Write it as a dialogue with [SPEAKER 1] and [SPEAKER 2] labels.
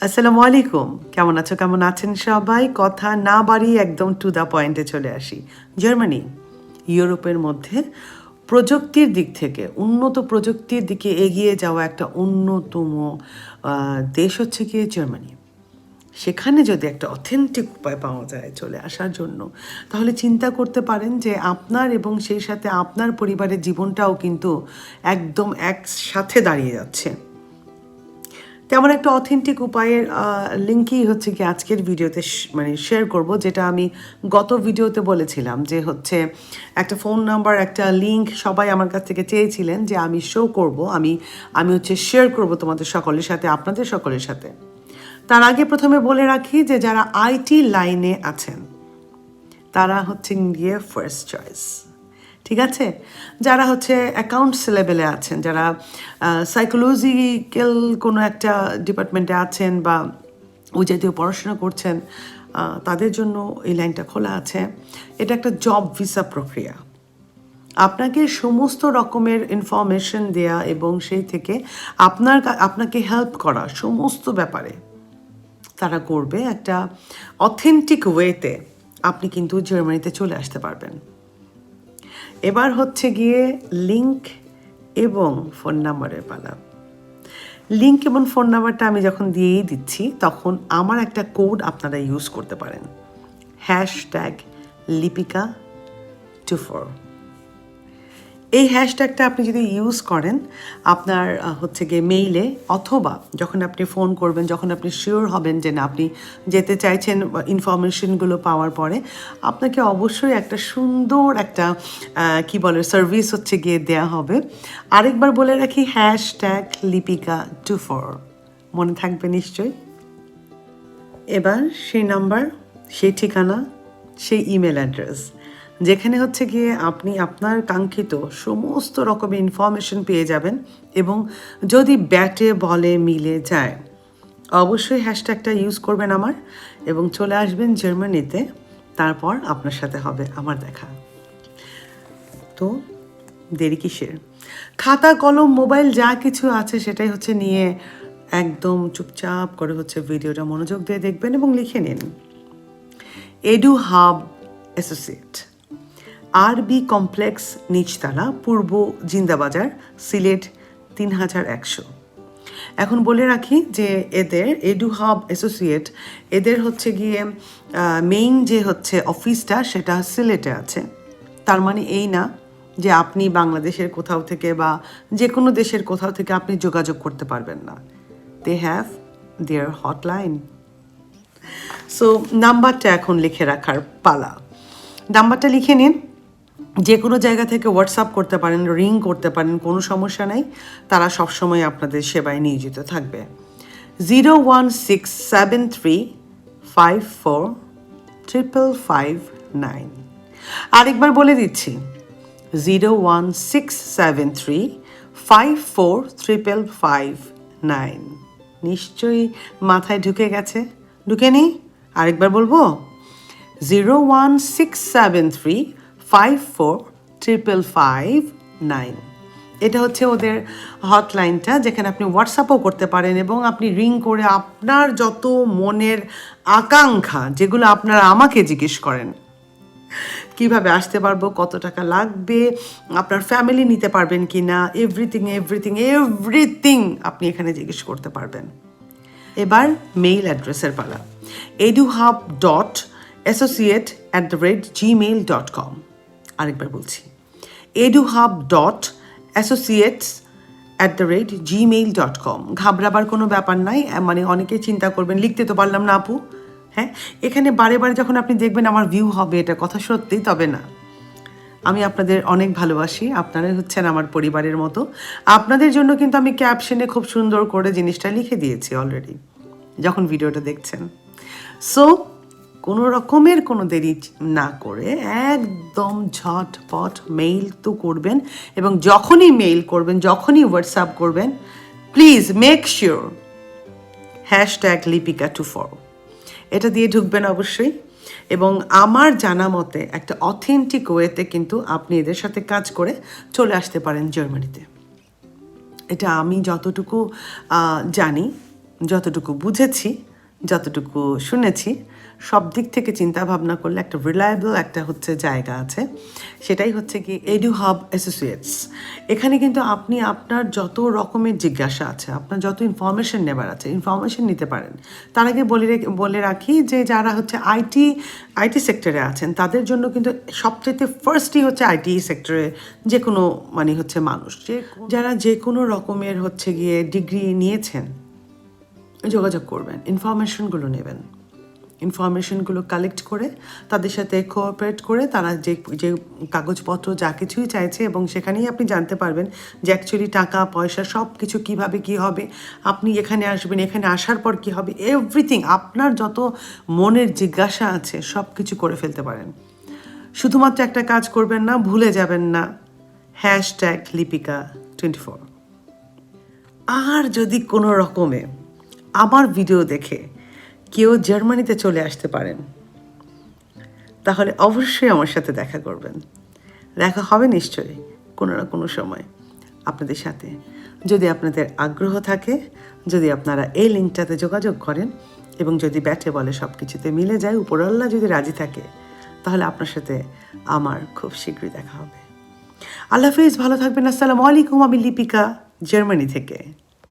[SPEAKER 1] আসসালামু আলাইকুম। কেমন আছো, কেমন আছেন সবাই? কথা না বাড়িয়ে একদম টু দ্য পয়েন্টে চলে আসি। জার্মানি, ইউরোপের মধ্যে প্রযুক্তির দিক থেকে, উন্নত প্রযুক্তির দিকে এগিয়ে যাওয়া একটা অন্যতম দেশ হচ্ছে গিয়ে জার্মানি। সেখানে যদি একটা অথেন্টিক উপায় পাওয়া যায় চলে আসার জন্য, তাহলে চিন্তা করতে পারেন যে আপনার এবং সেই সাথে আপনার পরিবারের জীবনটাও কিন্তু একদম একসাথে দাঁড়িয়ে যাচ্ছে। তেমন একটা অথেন্টিক উপায়ের লিঙ্কই হচ্ছে কি আজকের ভিডিওতে মানে শেয়ার করব, যেটা আমি গত ভিডিওতে বলেছিলাম যে হচ্ছে একটা ফোন নাম্বার একটা লিঙ্ক সবাই আমার কাছ থেকে চেয়েছিলেন যে আমি শো করব, আমি আমি হচ্ছে শেয়ার করব তোমাদের সকলের সাথে, আপনাদের সকলের সাথে। তার আগে প্রথমে বলে রাখি যে যারা আইটি লাইনে আছেন, তারা হচ্ছেন গিয়ে ফার্স্ট চয়েস ঠিক আছে? যারা হচ্ছে অ্যাকাউন্টস লেভেলে আছেন, যারা সাইকোলজিক্যাল কোনো একটা ডিপার্টমেন্টে আছেন বা ওই জাতীয় পড়াশোনা করছেন তাদের জন্য এই লাইনটা খোলা আছে। এটা একটা জব ভিসা প্রক্রিয়া। আপনাকে সমস্ত রকমের ইনফরমেশন দেয়া এবং সেই থেকে আপনার আপনাকে হেল্প করা সমস্ত ব্যাপারে তারা করবে একটা অথেন্টিক ওয়েতে আপনি কিন্তু জার্মানিতে চলে আসতে পারবেন। এবার হচ্ছে গিয়ে লিঙ্ক এবং ফোন নাম্বারের পালা। লিঙ্ক এবং ফোন নাম্বারটা আমি যখন দিয়েই দিচ্ছি, তখন আমার একটা কোড আপনারা ইউজ করতে পারেন। Hash tag Lipika two four এই হ্যাশট্যাগটা আপনি যদি ইউজ করেন, আপনার হচ্ছে গিয়ে মেইলে অথবা যখন আপনি ফোন করবেন, যখন আপনি শিওর হবেন যে না, আপনি যেতে চাইছেন ইনফরমেশনগুলো পাওয়ার পরে, আপনাকে অবশ্যই একটা সুন্দর একটা কি বলে সার্ভিস হচ্ছে গিয়ে দেয়া হবে। আরেকবার বলে রাখি হ্যাশট্যাগ লিপিকা টু ফোর মনে থাকবে নিশ্চয়ই। এবার সেই নাম্বার সেই ঠিকানা, সেই ইমেল অ্যাড্রেস যেখানে হচ্ছে গিয়ে আপনি আপনার কাঙ্ক্ষিত সমস্ত রকমের ইনফরমেশন পেয়ে যাবেন এবং যদি ব্যাটে, বলে, মিলে যায়, অবশ্যই হ্যাশট্যাগটা ইউজ করবেন আমার এবং চলে আসবেন জার্মানিতে তারপর আপনার সাথে হবে আমার দেখা। তো দেরি কিসের? খাতা, কলম মোবাইল যা কিছু আছে সেটাই হচ্ছে নিয়ে একদম চুপচাপ করে হচ্ছে ভিডিওটা মনোযোগ দিয়ে দেখবেন এবং লিখে নিন। Edu Hub Associate RB complex নিচতলা পূর্ব জিন্দাবাজার, সিলেট তিন হাজার একশো। এখন বলে রাখি যে এদের এডু হাব অ্যাসোসিয়েট, এদের হচ্ছে গিয়ে মেইন যে হচ্ছে অফিসটা সেটা সিলেটে আছে। তার মানে এই না যে আপনি বাংলাদেশের কোথাও থেকে বা যে কোনো দেশের কোথাও থেকে আপনি যোগাযোগ করতে পারবেন না। They have their hotline so নাম্বারটা এখন লিখে রাখার পালা। নাম্বারটা লিখে নিন। যে কোনো জায়গা থেকে হোয়াটসঅ্যাপ করতে পারেন রিং করতে পারেন, কোনো সমস্যা নাই। তারা সবসময় আপনাদের সেবায় নিয়োজিত থাকবে। Zero one six seven three five four triple five nine আরেকবার বলে দিচ্ছি zero one six seven three five four triple five nine নিশ্চয়ই মাথায় ঢুকে গেছে। ঢুকে নি আরেকবার বলব zero one six seven three five four triple five nine এটা হচ্ছে ওদের হটলাইনটা যেখানে আপনি হোয়াটসঅ্যাপও করতে পারেন এবং আপনি রিং করে আপনার যত মনের আকাঙ্ক্ষা যেগুলো আপনারা আমাকে জিজ্ঞেস করেন, কীভাবে আসতে পারব, কত টাকা লাগবে, আপনার ফ্যামিলি নিতে পারবেন কি না এভরিথিং এভরিথিং এভরিথিং আপনি এখানে জিজ্ঞেস করতে পারবেন। এবার মেইল অ্যাড্রেসের পালা। Edu Hub dot Associate at the rate Gmail dot com আরেকবার বলছি। Edu Hub dot Associates at the rate Gmail dot com ঘাবড়াবার কোনো ব্যাপার নাই মানে অনেকে চিন্তা করবেন, লিখতে তো পারলাম না আপু হ্যাঁ? এখানে বারে বারে যখন আপনি দেখবেন আমার ভিউ হবে, এটা কথা সত্যি তবে না। আমি আপনাদের অনেক ভালোবাসি আপনারা হচ্ছেন আমার পরিবারের মতো। আপনাদের জন্য কিন্তু আমি ক্যাপশনে খুব সুন্দর করে জিনিসটা লিখে দিয়েছি অলরেডি যখন ভিডিওটা দেখছেন। সো কোনো রকমের কোনো দেরি না করে একদম ঝটপট মেইল তো করবেন এবং যখনই মেইল করবেন, যখনই হোয়াটসঅ্যাপ করবেন please make sure hashtag Lipika two four এটা দিয়ে ঢুকবেন অবশ্যই এবং আমার জানা মতে একটা অথেন্টিক ওয়েতে কিন্তু আপনি এদের সাথে কাজ করে চলে আসতে পারেন জার্মানিতে এটা আমি যতটুকু জানি, যতটুকু বুঝেছি, যতটুকু শুনেছি সব দিক থেকে চিন্তা ভাবনা করলে একটা রিলায়েবল একটা হচ্ছে জায়গা আছে। সেটাই হচ্ছে কি এডু হাব অ্যাসোসিয়েটস এখানে কিন্তু আপনি আপনার যত রকমের জিজ্ঞাসা আছে, আপনার যত ইনফরমেশন নেবার আছে ইনফরমেশন নিতে পারেন। তার আগে বলে বলে রাখি যে যারা হচ্ছে আইটি আইটি সেক্টরে আছেন, তাদের জন্য কিন্তু সবচেয়ে ফার্স্টই হচ্ছে আইটি সেক্টরে যে কোনো মানে হচ্ছে মানুষ। যে যারা যে কোনো রকমের হচ্ছে গিয়ে ডিগ্রি নিয়েছেন, যোগাযোগ করবেন ইনফরমেশনগুলো নেবেন। ইনফরমেশনগুলো কালেক্ট করে, তাদের সাথে কোঅপারেট করে তারা যে যে কাগজপত্র যা কিছুই চাইছে এবং সেখানেই আপনি জানতে পারবেন যে অ্যাকচুয়ালি টাকা, পয়সা সব কিছু কীভাবে কী হবে, আপনি এখানে আসবেন, এখানে আসার পর কী হবে এভরিথিং আপনার যত মনের জিজ্ঞাসা আছে সব কিছু করে ফেলতে পারেন। শুধুমাত্র একটা কাজ করবেন না, ভুলে যাবেন না। হ্যাশট্যাগ লিপিকা টোয়েন্টি ফোর আর যদি কোনো রকমে আমার ভিডিও দেখে কেউ জার্মানিতে চলে আসতে পারেন। তাহলে অবশ্যই আমার সাথে দেখা করবেন। দেখা হবে নিশ্চয়ই, কোনো না কোনো সময় আপনাদের সাথে। যদি আপনাদের আগ্রহ থাকে, যদি আপনারা এই লিঙ্কটাতে যোগাযোগ করেন এবং যদি ব্যাটে বলে সব কিছুতে মিলে যায় উপরওয়ালা যদি রাজি থাকে, তাহলে আপনার সাথে আমার খুব শীঘ্রই দেখা হবে। আল্লাহ হাফিজ, ভালো থাকবেন। আসসালামু আলাইকুম, আমি লিপিকা, জার্মানি থেকে।